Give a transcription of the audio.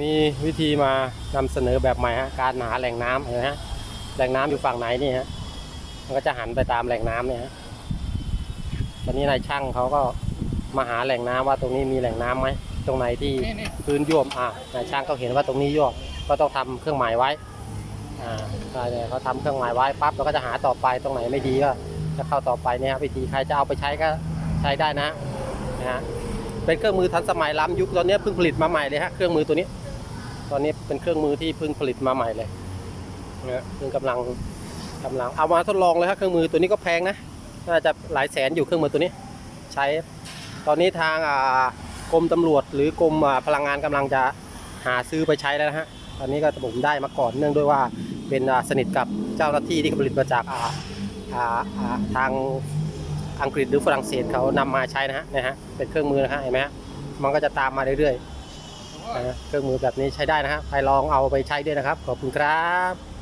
มีวิธีมานำเสนอแบบใหม่ฮะการหาแหล่งน้ำเห็นไหมฮะแหล่งน้ำอยู่ฝั่งไหนนี่ฮะมันก็จะหันไปตามแหล่งน้ำเนี่ยฮะตอนนี้นายช่างเขาก็มาหาแหล่งน้ำว่าตรงนี้มีแหล่งน้ำไหมตรงไหนที่นี่นี่พื้นยวมอ่านายช่างเขาเห็นว่าตรงนี้ยวมก็ต้องทำเครื่องหมายไว้อ่าใช่เลยเขาทำเครื่องหมายไว้ปั๊บเราก็จะหาต่อไปตรงไหนไม่ดีก็จะเข้าต่อไปเนี่ยครับวิธีใครจะเอาไปใช้ก็ใช้ได้นะนะฮะเป็นเครื่องมือทันสมัยล้ำยุคตอนนี้เพิ่งผลิตมาใหม่เลยฮะเครื่องมือตัวนี้ ตอนนี้เป็นเครื่องมือที่เพิ่งผลิตมาใหม่เลยนะเพิ่งกำลังกำลังเอามาทดลองเลยครับเครื่องมือตัวนี้ก็แพงนะน่าจะหลายแสนอยู่เครื่องมือตัวนี้ ใช้ ตอนนี้ทางกรมตำรวจ หรือกรมพลังงานกำลังจะหาซื้อไปใช้แล้วนะฮะตอนนี้ก็ผมได้มาก่อนเนื่องด้วยว่าเป็นสนิทกับเจ้าหน้าที่ที่ผลิตมาจากาาาทางอังกฤษหรือฝรั่งเศสเขานำมาใช้นะฮะนะฮะเป็นเครื่องมือนะฮะเห็นไหมฮะมันก็จะตามมาเรื่อยๆ เครื่องมือแบบนี้ใช้ได้นะฮะใครลองเอาไปใช้ด้วยนะครับ ขอบคุณครับ